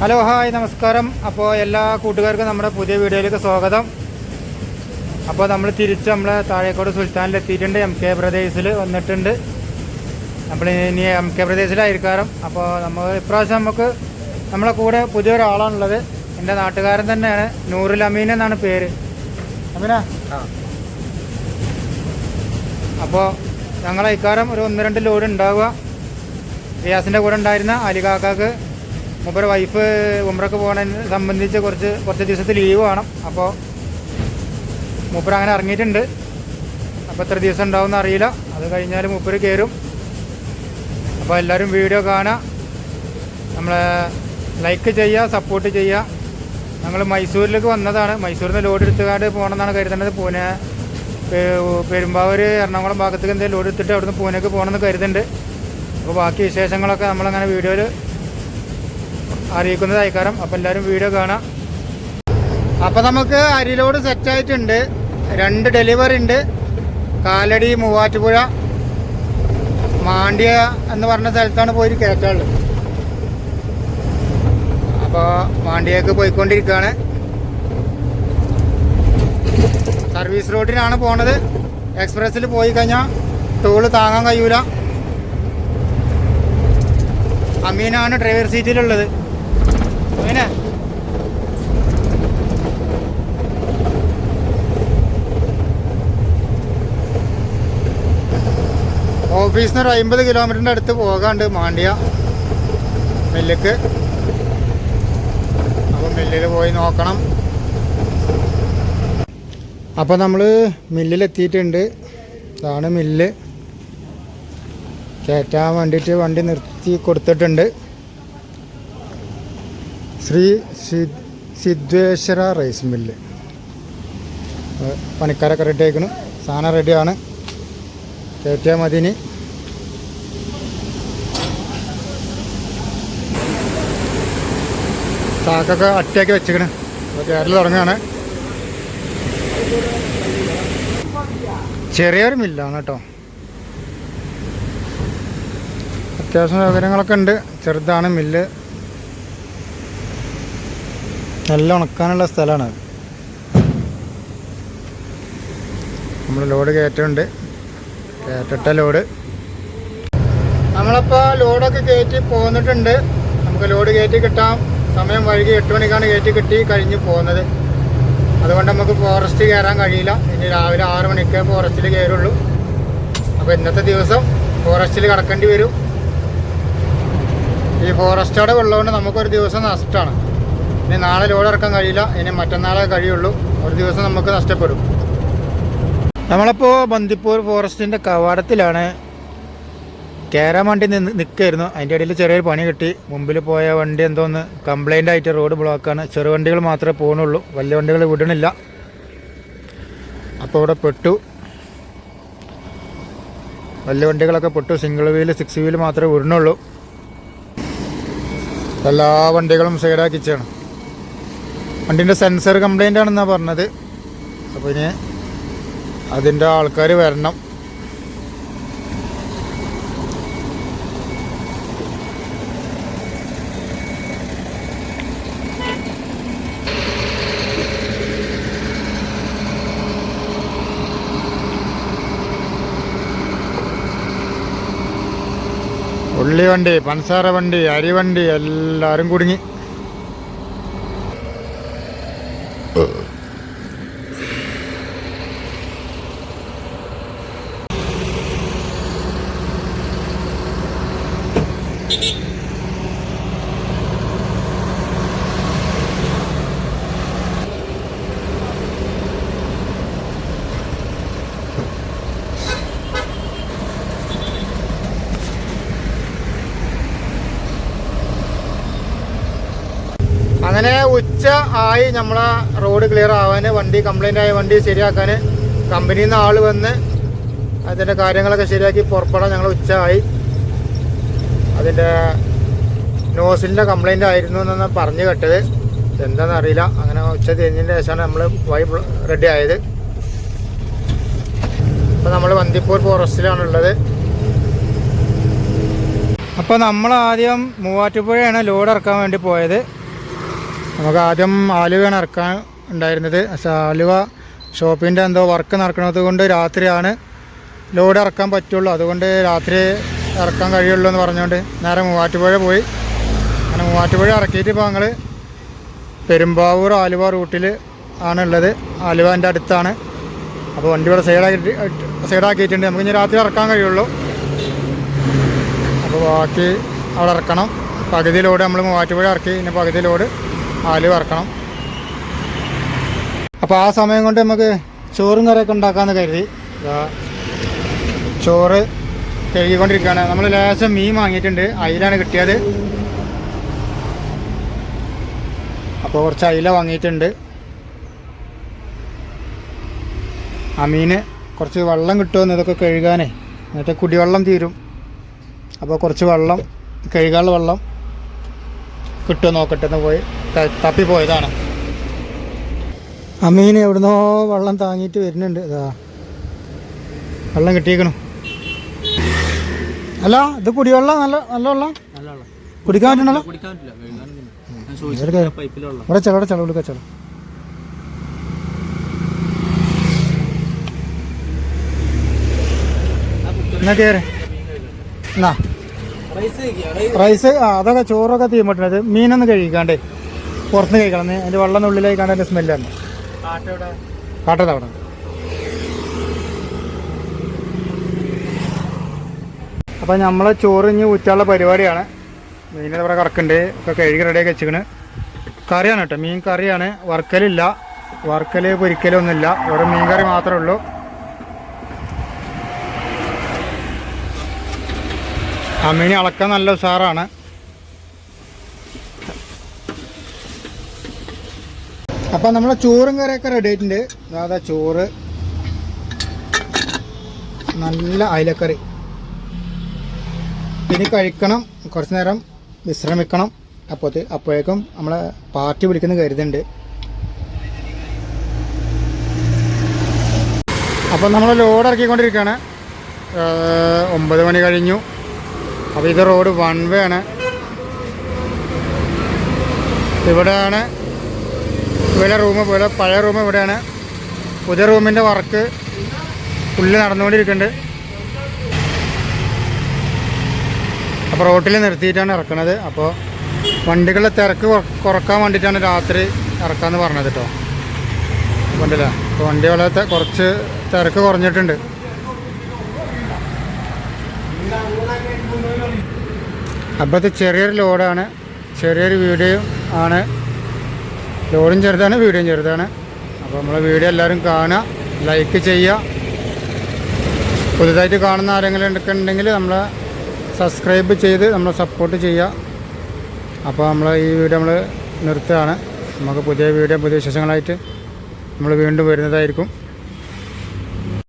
Hello hi നമസ്കാരം. അപ്പോൾ എല്ലാ കൂട്ടുകാർക്കും നമ്മുടെ പുതിയ വീഡിയോയിലേക്ക് സ്വാഗതം. അപ്പോൾ നമ്മൾ തിരിച്ച് നമ്മളെ താഴേക്കോട് സുൽത്താനിൽ എത്തിയിട്ടുണ്ട് എം കെ ബ്രദേഴ്സിൽ വന്നിട്ടുണ്ട്. നമ്മൾ ഇനി എം കെ ബ്രദേഴ്സിലായിരിക്കാറും അപ്പോൾ നമ്മൾ ഇപ്രാവശ്യം നമുക്ക് നമ്മളെ കൂടെ പുതിയൊരാളാണുള്ളത് എന്റെ നാട്ടുകാരൻ തന്നെയാണ്. നൂറിൽ അമീൻ എന്നാണ് പേര്. അമീന? അപ്പോൾ ഞങ്ങളെ ഇക്കാരം ഒരു ഒന്ന് രണ്ട് ലോഡ് ഉണ്ടാവുക. റിയാസിന്റെ കൂടെ ഉണ്ടായിരുന്ന അലികാക്കാക്ക് മൂപ്പര വൈഫ് ഉമ്രക്ക് പോകണതിനെ സംബന്ധിച്ച് കുറച്ച് കുറച്ച് ദിവസത്തെ ലീവ് വേണം. അപ്പോൾ മൂപ്പർ അങ്ങനെ ഇറങ്ങിയിട്ടുണ്ട്. അപ്പോൾ എത്ര ദിവസം ഉണ്ടാവും അറിയില്ല അത് കഴിഞ്ഞാൽ മൂപ്പര് കയറും അപ്പോൾ എല്ലാവരും വീഡിയോ കാണുക. നമ്മൾ ലൈക്ക് ചെയ്യുക സപ്പോർട്ട് ചെയ്യുക. ഞങ്ങൾ മൈസൂരിലേക്ക് വന്നതാണ്. മൈസൂരിൽ നിന്ന് ലോഡ് എടുത്തുകാണ്ട് പോകണമെന്നാണ് കരുതുന്നത് പൂനെ പെരുമ്പാവൂർ എറണാകുളം ഭാഗത്തേക്ക് എന്തെങ്കിലും ലോഡ് എടുത്തിട്ട് അവിടുന്ന് പൂനെക്ക് പോകണമെന്ന് കരുതുന്നുണ്ട്. അപ്പോൾ ബാക്കി വിശേഷങ്ങളൊക്കെ നമ്മളങ്ങനെ വീഡിയോയിൽ അറിയിക്കുന്നത് അയക്കാരം അപ്പം എല്ലാവരും വീഡിയോ കാണാം. അപ്പം നമുക്ക് അരിലോട് സെറ്റായിട്ടുണ്ട് രണ്ട് ഡെലിവറി ഉണ്ട്. കാലടി മൂവാറ്റുപുഴ മാണ്ഡ്യ എന്ന് പറഞ്ഞ സ്ഥലത്താണ് പോയി കയറ്റാളുള്ളത് അപ്പോൾ മാണ്ഡ്യക്ക് പോയിക്കൊണ്ടിരിക്കുകയാണ്. സർവീസ് റോഡിനാണ് പോണത്. എക്സ്പ്രസ്സിൽ പോയി കഴിഞ്ഞാൽ ടോൾ താങ്ങാൻ കഴിയൂല. അമീനാണ് ഡ്രൈവർ സീറ്റിലുള്ളത് അമീനെ ഓഫീസിൽ നിന്ന് ഒരു അമ്പത് കിലോമീറ്ററിന്റെ അടുത്ത് പോകാണ്ട് മാണ്ടിയ മില്ലിക്ക്. അപ്പോൾ മില്ലിൽ പോയി നോക്കണം. അപ്പോൾ നമ്മൾ മില്ലിലെത്തിയിട്ടുണ്ട്. ഇതാണ് മില്ല്. കയറ്റാൻ വേണ്ടിയിട്ട് വണ്ടി നിർത്തി കൊടുത്തിട്ടുണ്ട്. Sree Siddheshwara rice mill. പണിക്കാരൊക്കെ ready ആയിക്കണം സാധനം റെഡിയാണ്. കയറ്റിയാൽ മതി ഇനി ചാക്കൊക്കെ അട്ടിയാക്കി വെച്ചിക്കണ് അപ്പോൾ തുടങ്ങുകയാണ്. ചെറിയൊരു മില്ലാണ് കേട്ടോ. അത്യാവശ്യം സൗകര്യങ്ങളൊക്കെ ഉണ്ട്. ചെറുതാണ് മില്ല്. നല്ല ഉണക്കാനുള്ള സ്ഥലമാണ് നമ്മൾ ലോഡ് കയറ്റുന്നുണ്ട് കയറ്റട്ട ലോഡ്. നമ്മളപ്പോൾ ലോഡൊക്കെ കയറ്റി പോന്നിട്ടുണ്ട്. നമുക്ക് ലോഡ് കയറ്റി കിട്ടാം. സമയം വൈകി എട്ട് മണിക്കാണ് കയറ്റി കിട്ടി കഴിഞ്ഞ് പോകുന്നത് അതുകൊണ്ട് നമുക്ക് ഫോറസ്റ്റ് കയറാൻ കഴിയില്ല. ഇനി രാവിലെ ആറ് മണിക്കേ ഫോറസ്റ്റിൽ കയറുള്ളൂ. അപ്പോൾ ഇന്നത്തെ ദിവസം ഫോറസ്റ്റിൽ കടക്കേണ്ടി വരും. ഈ ഫോറസ്റ്റ് അവിടെ ഉള്ളതുകൊണ്ട് നമുക്കൊരു ദിവസം നഷ്ടമാണ്. ഇനി നാളെ ലോഡ് ഇറക്കാൻ കഴിയില്ല. ഇനി മറ്റന്നാളെ കഴിയുള്ളൂ. ഒരു ദിവസം നമുക്ക് നഷ്ടപ്പെടും. നമ്മളിപ്പോൾ ബന്ദിപ്പൂർ ഫോറസ്റ്റിന്റെ കവാടത്തിലാണ് കയറാൻ നിന്ന് നിൽക്കായിരുന്നു അതിന്റെ ഇടയിൽ ചെറിയൊരു പണി കിട്ടി. മുമ്പിൽ പോയ വണ്ടി എന്തോന്ന് കംപ്ലൈന്റ് ആയിട്ട് റോഡ് ബ്ലോക്കാണ് ചെറുവണ്ടികൾ മാത്രമേ പോകുന്നുള്ളൂ വലിയ വണ്ടികൾ വിടണില്ല. അപ്പോൾ ഇവിടെ പെട്ടു. വലിയ വണ്ടികളൊക്കെ പെട്ടു. സിംഗിൾ വീൽ സിക്സ് വീൽ മാത്രമേ വിടണുള്ളൂ. എല്ലാ വണ്ടികളും സൈഡാക്കിച്ചാണ് വണ്ടീന്റെ സെൻസർ കംപ്ലൈന്റ് ആണെന്നാണ് പറഞ്ഞത്. അപ്പോൾ ഇനി അതിന്റെ ആൾക്കാർ വരണം. ഉള്ളി വണ്ടി പഞ്ചസാര വണ്ടി അരി വണ്ടി എല്ലാവരും കുടുങ്ങി. അങ്ങനെ ഉച്ച ആയി നമ്മളെ റോഡ് ക്ലിയർ ആവാൻ വണ്ടി കംപ്ലൈന്റ് ആയ വണ്ടി ശരിയാക്കാൻ കമ്പനിയിൽ നിന്ന് ആൾ വന്ന് അതിന്റെ കാര്യങ്ങളൊക്കെ ശരിയാക്കി പുറപ്പെടാൻ ഞങ്ങൾ ഉച്ച ആയി അതിന്റെ നോസിലിന്റെ കംപ്ലൈന്റ് ആയിരുന്നു എന്നാണ് പറഞ്ഞു കേട്ടത്. എന്താണെന്ന് അറിയില്ല. അങ്ങനെ ഉച്ച തിരിഞ്ഞതിന് ശേഷമാണ് നമ്മൾ വൈബ് റെഡി ആയത്. അപ്പോൾ നമ്മൾ വന്തിപ്പൂർ ഫോറസ്റ്റിലാണുള്ളത് അപ്പോൾ നമ്മൾ ആദ്യം മൂവാറ്റുപുഴയാണ് ലോഡ് ഇറക്കാൻ വേണ്ടി പോയത്. നമുക്ക് ആദ്യം ആലുവയാണ് ഇറക്കാൻ ഉണ്ടായിരുന്നത്. ആലുവ ഷോപ്പിന്റെ എന്തോ വർക്ക് നടക്കുന്നത് കൊണ്ട് രാത്രിയാണ് ലോഡ് ഇറക്കാൻ പറ്റുള്ളൂ. അതുകൊണ്ട് രാത്രി ഇറക്കാൻ കഴിയുള്ളൂ എന്ന് പറഞ്ഞുകൊണ്ട് നേരെ മൂവാറ്റുപുഴ പോയി. അങ്ങനെ മൂവാറ്റുപുഴ ഇറക്കിയിട്ട് ഇപ്പോൾ ഞങ്ങൾ പെരുമ്പാവൂർ ആലുവ റൂട്ടിൽ ആണുള്ളത്. ആലുവന്റെ അടുത്താണ്. അപ്പോൾ വണ്ടി ഇവിടെ സൈഡാക്കി സൈഡാക്കിയിട്ടുണ്ട്. നമുക്ക് ഇനി രാത്രി ഇറക്കാൻ കഴിയുള്ളൂ. അപ്പോൾ ബാക്കി അവിടെ ഇറക്കണം. പകുതി ലോഡ് നമ്മൾ മൂവാറ്റുപുഴ ഇറക്കി. ഇനി പകുതി ലോഡ് ആലുവ വറക്കണം. അപ്പോൾ ആ സമയം കൊണ്ട് നമുക്ക് ചോറും കറിയൊക്കെ ഉണ്ടാക്കാമെന്ന് കരുതി. ചോറ് കഴുകിക്കൊണ്ടിരിക്കുകയാണ്. നമ്മൾ ലേശം മീൻ വാങ്ങിയിട്ടുണ്ട്. അയിലാണ് കിട്ടിയത്. അപ്പോൾ കുറച്ച് അയില വാങ്ങിയിട്ടുണ്ട്. ആ മീന് കുറച്ച് വെള്ളം കിട്ടുമെന്ന് ഇതൊക്കെ കഴുകാനേ. എന്നിട്ട് കുടിവെള്ളം തീരും. അപ്പോൾ കുറച്ച് വെള്ളം കഴുകാനുള്ള വെള്ളം കിട്ടുമോ നോക്കട്ടെ എന്ന് പോയി. തപ്പിപ്പോയതാണ്. ആ മീൻ എവിടുന്നോ വെള്ളം താങ്ങിയിട്ട് വരുന്നുണ്ട്. ഇതാ. വെള്ളം കിട്ടിയേക്കണു. അല്ല ഇത് കുടിവെള്ളം? നല്ല നല്ല വെള്ളം? കുടിക്കാൻ പറ്റണല്ലോ ഇവിടെ ചെലവ് കൊടുക്കുക ചെലവ് എന്നാ കയറി എന്നാ? റൈസ് ആ അതൊക്കെ ചോറൊക്കെ തീമട്ടുണ്ട് മീനൊന്നും കഴിക്കാണ്ടേ. പുറത്ത് കഴിക്കണം. അതിന്റെ വെള്ളം ഉള്ളിലായി കാണാൻ അതിന്റെ സ്മെല്ലാണ് കാട്ടത് അവിടെ? അപ്പോൾ നമ്മളെ ചോറ് ഇനി ഊറ്റാനുള്ള പരിപാടിയാണ്. മീനിത് ഇവിടെ കറക്കുണ്ട്. ഒക്കെ കഴുകി റെഡിയാക്കി വെച്ചിക്കണ് കറിയാണ് കേട്ടോ. മീൻ കറിയാണ്. വറുക്കലില്ല. വറുക്കൽ പൊരിക്കലൊന്നുമില്ല. വെറും മീൻ കറി മാത്രമേ ഉള്ളൂ. ആ മീൻ അളക്കാൻ നല്ല ഉഷാറാണ്. അപ്പം നമ്മളെ ചോറും കറിയൊക്കെ റെഡി ആയിട്ടുണ്ട്. അതാ ചോറ്. നല്ല അയിലക്കറി. ഇനി കഴിക്കണം. കുറച്ച് നേരം വിശ്രമിക്കണം അപ്പോഴത്തെ അപ്പോഴേക്കും നമ്മളെ പാർട്ടി വിളിക്കുന്ന കരുതുന്നുണ്ട് അപ്പം നമ്മൾ ലോഡ് ഇറക്കിക്കൊണ്ടിരിക്കുകയാണ്. ഒമ്പത് മണി കഴിഞ്ഞു. അപ്പോൾ ഇത് റോഡ് വൺ വേ ആണ്. ഇവിടെയാണ് ഇവിടെ റൂം ഇവിടെ പഴയ റൂം ഇവിടെയാണ്. പുതിയ റൂമിന്റെ വർക്ക് ഉള്ളിൽ നടന്നുകൊണ്ടിരിക്കുന്നുണ്ട്. അപ്പോൾ റോട്ടിൽ നിർത്തിയിട്ടാണ് ഇറക്കുന്നത് അപ്പോൾ വണ്ടികളുടെ തിരക്ക് കുറ- കുറയ്ക്കാൻ വേണ്ടിയിട്ടാണ് രാത്രി ഇറക്കാമെന്ന് പറഞ്ഞത് കേട്ടോ കണ്ടില്ലേ അപ്പോൾ വണ്ടി വളരെ കുറച്ച് തിരക്ക് കുറഞ്ഞിട്ടുണ്ട്. അപ്പോൾ ഇത് ചെറിയൊരു ലോഡാണ് ചെറിയൊരു വീഡിയോ ആണ്. ലോഡും ചെറുതാണ് വീഡിയോയും ചെറുതാണ്. അപ്പോൾ നമ്മളെ വീഡിയോ എല്ലാവരും കാണുക ലൈക്ക് ചെയ്യുക. പുതുതായിട്ട് കാണുന്ന ആരെങ്കിലും എടുക്കുന്നുണ്ടെങ്കിൽ നമ്മളെ സബ്സ്ക്രൈബ് ചെയ്ത് നമ്മളെ സപ്പോർട്ട് ചെയ്യുക. അപ്പോൾ നമ്മൾ ഈ വീഡിയോ നമ്മൾ നിർത്തുകയാണ്. നമുക്ക് പുതിയ വീഡിയോ പുതിയ വിശേഷങ്ങളായിട്ട് നമ്മൾ വീണ്ടും വരുന്നതായിരിക്കും.